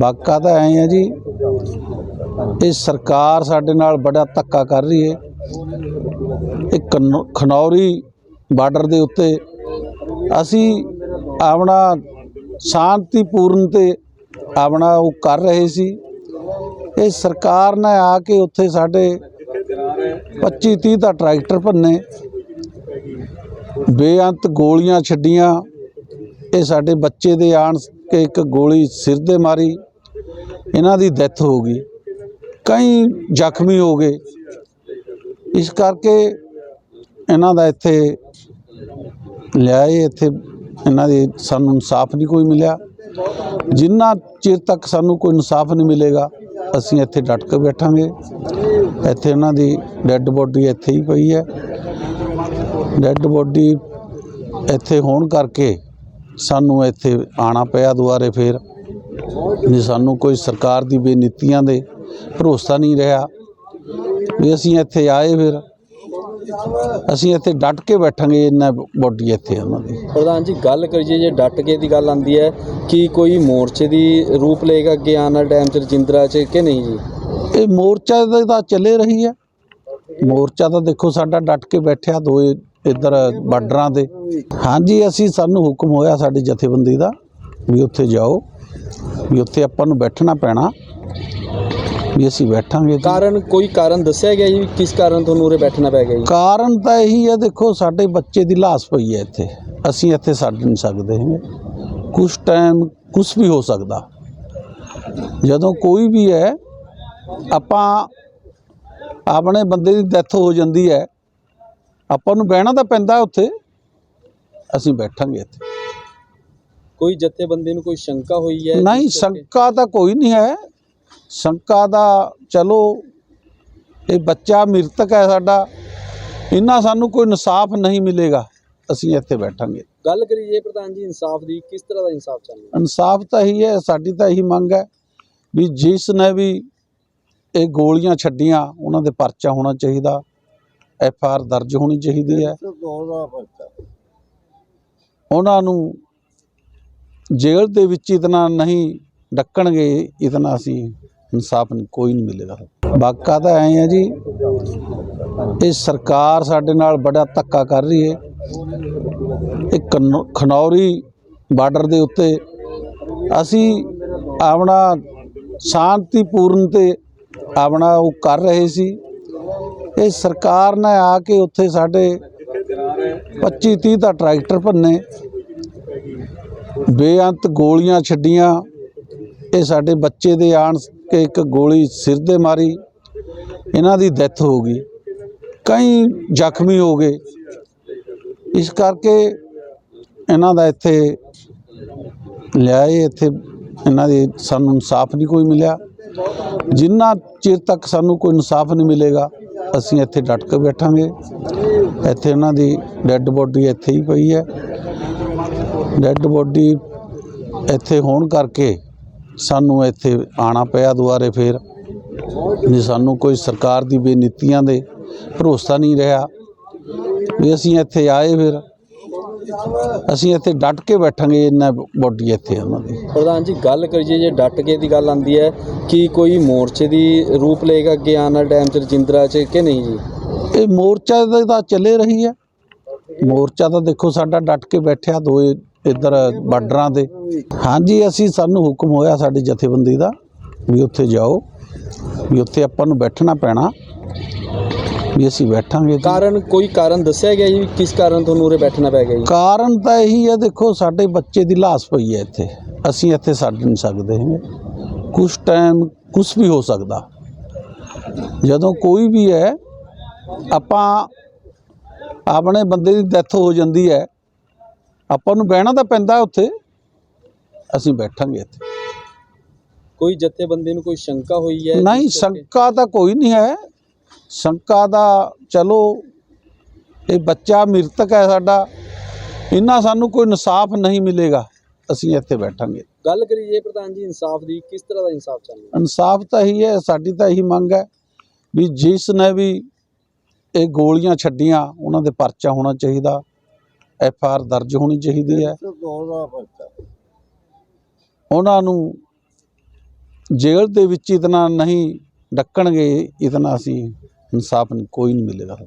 ਵਾਕਾ ਤਾਂ ਐ ਹੈ ਜੀ ਇਹ ਸਰਕਾਰ ਸਾਡੇ ਨਾਲ ਬੜਾ ਧੱਕਾ ਕਰ ਰਹੀ ਹੈ। ਇਹ ਕਨ- ਖਨੌਰੀ ਬਾਰਡਰ ਦੇ ਉੱਤੇ ਅਸੀਂ ਆਪਣਾ ਸ਼ਾਂਤੀਪੂਰਨ ਤੇ ਆਪਣਾ ਉਹ ਕਰ ਰਹੇ ਸੀ। ਇਹ ਸਰਕਾਰ ਨੇ ਆ ਕੇ ਉੱਥੇ ਸਾਡੇ 25 30 ਦਾ ਟਰੈਕਟਰ ਭੰਨੇ, ਬੇਅੰਤ ਗੋਲੀਆਂ ਛੱਡੀਆਂ, ਇਹ ਸਾਡੇ ਬੱਚੇ ਦੇ ਆਣ ਕੇ ਇੱਕ ਗੋਲੀ ਸਿਰ ਦੇ ਮਾਰੀ ਇਹਨਾਂ ਦੀ ਡੈਥ ਹੋ ਗਈ। ਕਈ ਜ਼ਖਮੀ ਹੋ ਗਏ। ਇਸ ਕਰਕੇ ਇਹਨਾਂ ਦਾ ਇੱਥੇ ਲਿਆਏ ਇੱਥੇ ਇਹਨਾਂ ਦੇ ਸਾਨੂੰ ਇਨਸਾਫ ਨਹੀਂ ਕੋਈ ਮਿਲਿਆ। ਜਿੰਨਾ ਚਿਰ ਤੱਕ ਸਾਨੂੰ ਕੋਈ ਇਨਸਾਫ ਨਹੀਂ ਮਿਲੇਗਾ, ਅਸੀਂ ਇੱਥੇ ਡਟ ਕੇ ਬੈਠਾਂਗੇ। ਇੱਥੇ ਉਹਨਾਂ ਦੀ ਡੈੱਡ ਬੋਡੀ ਇੱਥੇ ਹੀ ਪਈ ਹੈ। ਡੈੱਡ ਬੋਡੀ ਇੱਥੇ ਹੋਣ ਕਰਕੇ ਸਾਨੂੰ ਇੱਥੇ ਆਣਾ ਪਿਆ ਦੁਆਰੇ ਫੇਰ। ਵੀ ਸਾਨੂੰ ਕੋਈ ਸਰਕਾਰ ਦੀ ਬੇਨੀਤੀਆਂ ਦੇ ਭਰੋਸਾ ਨਹੀਂ ਰਿਹਾ ਵੀ ਅਸੀਂ ਇੱਥੇ ਆਏ ਫਿਰ ਅਸੀਂ ਇੱਥੇ ਡਟ ਕੇ ਬੈਠਾਂਗੇ ਇਹਨਾਂ ਬੋਡੀ ਇੱਥੇ ਉਹਨਾਂ ਦੀ। ਪ੍ਰਧਾਨ ਜੀ ਗੱਲ ਕਰੀਏ ਜੇ ਡਟ ਕੇ ਦੀ ਗੱਲ ਆਂਦੀ ਹੈ ਕਿ ਕੋਈ ਮੋਰਚੇ ਦੀ ਰੂਪ ਲਏਗਾ ਅੱਗੇ ਆਉਣ ਵਾਲੇ ਟਾਈਮ 'ਚ ਰਜਿੰਦਰਾ 'ਚ ਕਿ ਨਹੀਂ ਜੀ? ਇਹ ਮੋਰਚਾ ਤਾਂ ਚੱਲੇ ਰਹੀ ਹੈ। ਮੋਰਚਾ ਤਾਂ ਦੇਖੋ ਸਾਡਾ ਡਟ ਕੇ ਬੈਠਿਆ ਦੋ ਇੱਧਰ ਬਾਰਡਰਾਂ ਦੇ ਹਾਂਜੀ ਅਸੀਂ ਸਾਨੂੰ ਹੁਕਮ ਹੋਇਆ ਸਾਡੀ ਜਥੇਬੰਦੀ ਦਾ ਵੀ ਉੱਥੇ ਜਾਓ। ਵੀ ਉੱਥੇ ਆਪਾਂ ਨੂੰ ਬੈਠਣਾ ਪੈਣਾ ਵੀ ਅਸੀਂ ਬੈਠਾਂਗੇ ਕਾਰਨ ਕੋਈ ਕਾਰਨ ਦੱਸਿਆ ਗਿਆ ਜੀ? ਕਿਸ ਕਾਰਨ ਤੁਹਾਨੂੰ ਉਰੇ ਬੈਠਣਾ ਪੈ ਗਿਆ ਜੀ? ਕਾਰਨ ਤਾਂ ਇਹੀ ਹੈ ਦੇਖੋ ਸਾਡੇ ਬੱਚੇ ਦੀ ਲਾਸ਼ ਪਈ ਹੈ ਇੱਥੇ। ਅਸੀਂ ਇੱਥੇ ਛੱਡ ਨਹੀਂ ਸਕਦੇ ਹੈਗੇ। ਕੁਝ ਟਾਈਮ ਕੁਝ ਵੀ ਹੋ ਸਕਦਾ। ਜਦੋਂ ਕੋਈ ਵੀ ਹੈ ਆਪਾਂ ਆਪਣੇ ਬੰਦੇ ਦੀ ਡੈਥ ਹੋ ਜਾਂਦੀ ਹੈ। ਆਪਾਂ ਨੂੰ ਬਹਿਣਾ ਤਾਂ ਪੈਂਦਾ ਉੱਥੇ। ਅਸੀਂ ਬੈਠਾਂਗੇ ਇੱਥੇ। ਕੋਈ ਜਥੇਬੰਦੀ ਨੂੰ ਕੋਈ ਸ਼ੰਕਾ ਹੋਈ ਹੈ ਨਹੀਂ ਸ਼ੰਕਾ ਤਾਂ ਕੋਈ ਨਹੀਂ ਹੈ। ਸ਼ੰਕਾ ਦਾ ਚਲੋ ਇਹ ਬੱਚਾ ਮ੍ਰਿਤਕ ਹੈ ਸਾਡਾ। ਇਹਨਾਂ ਸਾਨੂੰ ਕੋਈ ਇਨਸਾਫ ਨਹੀਂ ਮਿਲੇਗਾ। ਅਸੀਂ ਇੱਥੇ ਬੈਠਾਂਗੇ। ਗੱਲ ਕਰੀਏ ਪ੍ਰਧਾਨ ਜੀ ਇਨਸਾਫ ਦੀ ਕਿਸ ਤਰ੍ਹਾਂ ਦਾ ਇਨਸਾਫ ਚਾਹੁੰਦੇ ਇਨਸਾਫ ਤਾਂ ਇਹੀ ਹੈ ਸਾਡੀ ਤਾਂ ਇਹੀ ਮੰਗ ਹੈ ਵੀ ਜਿਸ ਨੇ ਵੀ ਇਹ ਗੋਲੀਆਂ ਛੱਡੀਆਂ ਉਹਨਾਂ ਦੇ ਪਰਚਾ ਹੋਣਾ ਚਾਹੀਦਾ। ਐਫ ਆਰ ਦਰਜ ਹੋਣੀ ਚਾਹੀਦੀ ਹੈ। ਉਹਨਾਂ ਨੂੰ ਜੇਲ੍ਹ ਦੇ ਵਿੱਚ ਇਤਨਾ ਨਹੀਂ ਡੱਕਣਗੇ, ਇਤਨਾ ਅਸੀਂ ਇਨਸਾਫ ਨਹੀਂ, ਕੋਈ ਨਹੀਂ ਮਿਲੇਗਾ। ਵਾਕਾ ਤਾਂ ਐ ਹੈ ਜੀ, ਇਹ ਸਰਕਾਰ ਸਾਡੇ ਨਾਲ ਬੜਾ ਧੱਕਾ ਕਰ ਰਹੀ ਹੈ। ਇਹ ਕਨ- ਖਨੌਰੀ ਬਾਰਡਰ ਦੇ ਉੱਤੇ ਅਸੀਂ ਆਪਣਾ ਸ਼ਾਂਤੀਪੂਰਨ ਤੇ ਆਪਣਾ ਉਹ ਕਰ ਰਹੇ ਸੀ। ਇਹ ਸਰਕਾਰ ਨੇ ਆ ਕੇ ਉੱਥੇ ਸਾਡੇ 25 30 ਦਾ ਟਰੈਕਟਰ ਭੰਨੇ। ਬੇਅੰਤ ਗੋਲੀਆਂ ਛੱਡੀਆਂ। ਇਹ ਸਾਡੇ ਬੱਚੇ ਦੇ ਆਣ ਕੇ ਇੱਕ ਗੋਲੀ ਸਿਰ ਦੇ ਮਾਰੀ। ਇਹਨਾਂ ਦੀ ਡੈਥ ਹੋ ਗਈ। ਕਈ ਜ਼ਖਮੀ ਹੋ ਗਏ। ਇਸ ਕਰਕੇ ਇਹਨਾਂ ਦਾ ਇੱਥੇ ਲਿਆਏ। ਇੱਥੇ ਇਹਨਾਂ ਦੇ ਸਾਨੂੰ ਇਨਸਾਫ ਨਹੀਂ ਕੋਈ ਮਿਲਿਆ। ਜਿੰਨਾ ਚਿਰ ਤੱਕ ਸਾਨੂੰ ਕੋਈ ਇਨਸਾਫ ਨਹੀਂ ਮਿਲੇਗਾ, ਅਸੀਂ ਇੱਥੇ ਡਟ ਕੇ ਬੈਠਾਂਗੇ। ਇੱਥੇ ਉਹਨਾਂ ਦੀ ਡੈੱਡ ਬੋਡੀ ਇੱਥੇ ਹੀ ਪਈ ਹੈ। ਡੈੱਡ ਬੋਡੀ ਇੱਥੇ ਹੋਣ ਕਰਕੇ ਸਾਨੂੰ ਇੱਥੇ ਆਣਾ ਪਿਆ ਦੁਆਰੇ ਫੇਰ। ਵੀ ਸਾਨੂੰ ਕੋਈ ਸਰਕਾਰ ਦੀ ਬੇਨੀਤੀਆਂ ਦੇ ਭਰੋਸਾ ਨਹੀਂ ਰਿਹਾ। ਵੀ ਅਸੀਂ ਇੱਥੇ ਆਏ ਫਿਰ। ਅਸੀਂ ਇੱਥੇ ਡਟ ਕੇ ਬੈਠਾਂਗੇ ਇਹਨਾਂ ਬੋਡੀ ਇੱਥੇ ਉਹਨਾਂ ਦੀ। ਪ੍ਰਧਾਨ ਜੀ ਗੱਲ ਕਰੀਏ ਜੇ ਡਟ ਕੇ ਦੀ ਗੱਲ ਆਂਦੀ ਹੈ ਕਿ ਕੋਈ ਮੋਰਚੇ ਦੀ ਰੂਪ ਲਏਗਾ ਅੱਗੇ ਆਉਣ ਵਾਲੇ ਟਾਈਮ 'ਚ ਰਜਿੰਦਰਾ 'ਚ ਕਿ ਨਹੀਂ ਜੀ? ਇਹ ਮੋਰਚਾ ਤਾਂ ਚੱਲੇ ਰਹੀ ਹੈ। ਮੋਰਚਾ ਤਾਂ ਦੇਖੋ ਸਾਡਾ ਡਟ ਕੇ ਬੈਠਿਆ ਦੋ ਇੱਧਰ ਬਾਰਡਰਾਂ ਦੇ ਹਾਂਜੀ ਅਸੀਂ ਸਾਨੂੰ ਹੁਕਮ ਹੋਇਆ ਸਾਡੀ ਜਥੇਬੰਦੀ ਦਾ ਵੀ ਉੱਥੇ ਜਾਓ ਵੀ ਉੱਥੇ ਆਪਾਂ ਨੂੰ ਬੈਠਣਾ ਪੈਣਾ ਵੀ ਅਸੀਂ ਬੈਠਾਂਗੇ। ਕਾਰਨ ਕੋਈ ਕਾਰਨ ਦੱਸਿਆ ਗਿਆ ਜੀ? ਕਿਸ ਕਾਰਨ ਤੁਹਾਨੂੰ ਉਰੇ ਬੈਠਣਾ ਪੈ ਗਿਆ ਜੀ? ਕਾਰਨ ਤਾਂ ਇਹੀ ਹੈ ਦੇਖੋ ਸਾਡੇ ਬੱਚੇ ਦੀ ਲਾਸ਼ ਪਈ ਹੈ ਇੱਥੇ। ਅਸੀਂ ਇੱਥੇ ਛੱਡ ਨਹੀਂ ਸਕਦੇ ਹੈਗੇ। ਕੁਝ ਟਾਈਮ ਕੁਝ ਵੀ ਹੋ ਸਕਦਾ। ਜਦੋਂ ਕੋਈ ਵੀ ਹੈ ਆਪਾਂ ਆਪਣੇ ਬੰਦੇ ਦੀ ਡੈਥ ਹੋ ਜਾਂਦੀ ਹੈ। ਆਪਾਂ ਨੂੰ ਬਹਿਣਾ ਤਾਂ ਪੈਂਦਾ ਉੱਥੇ ਅਸੀਂ ਬੈਠਾਂਗੇ ਇੱਥੇ। ਕੋਈ ਜਥੇਬੰਦੀ ਨੂੰ ਕੋਈ ਸ਼ੰਕਾ ਹੋਈ ਹੈ? ਨਹੀਂ ਸ਼ੰਕਾ ਤਾਂ ਕੋਈ ਨਹੀਂ ਹੈ। ਸ਼ੰਕਾ ਦਾ ਚਲੋ ਇਹ ਬੱਚਾ ਮ੍ਰਿਤਕ ਹੈ ਸਾਡਾ ਇਹਨਾਂ ਸਾਨੂੰ ਕੋਈ ਇਨਸਾਫ ਨਹੀਂ ਮਿਲੇਗਾ ਅਸੀਂ ਇੱਥੇ ਬੈਠਾਂਗੇ। ਗੱਲ ਕਰੀਏ ਪ੍ਰਧਾਨ ਜੀ ਇਨਸਾਫ ਦੀ ਕਿਸ ਤਰ੍ਹਾਂ ਦਾ ਇਨਸਾਫ ਚਾਹੁੰਦੇ ਇਨਸਾਫ ਤਾਂ ਇਹੀ ਹੈ ਸਾਡੀ ਤਾਂ ਇਹੀ ਮੰਗ ਹੈ ਵੀ ਜਿਸ ਨੇ ਵੀ ਇਹ ਗੋਲੀਆਂ ਛੱਡੀਆਂ ਉਹਨਾਂ ਦੇ ਪਰਚਾ ਹੋਣਾ ਚਾਹੀਦਾ। ਐਫ ਆਰ ਦਰਜ ਹੋਣੀ ਚਾਹੀਦੀ ਹੈ। ਉਹਨਾਂ ਨੂੰ ਜੇਲ੍ਹ ਦੇ ਵਿੱਚ ਇਤਨਾ ਨਹੀਂ ਡੱਕਣਗੇ ਇਤਨਾ ਅਸੀਂ ਇਨਸਾਫ ਕੋਈ ਨਹੀਂ ਮਿਲੇਗਾ।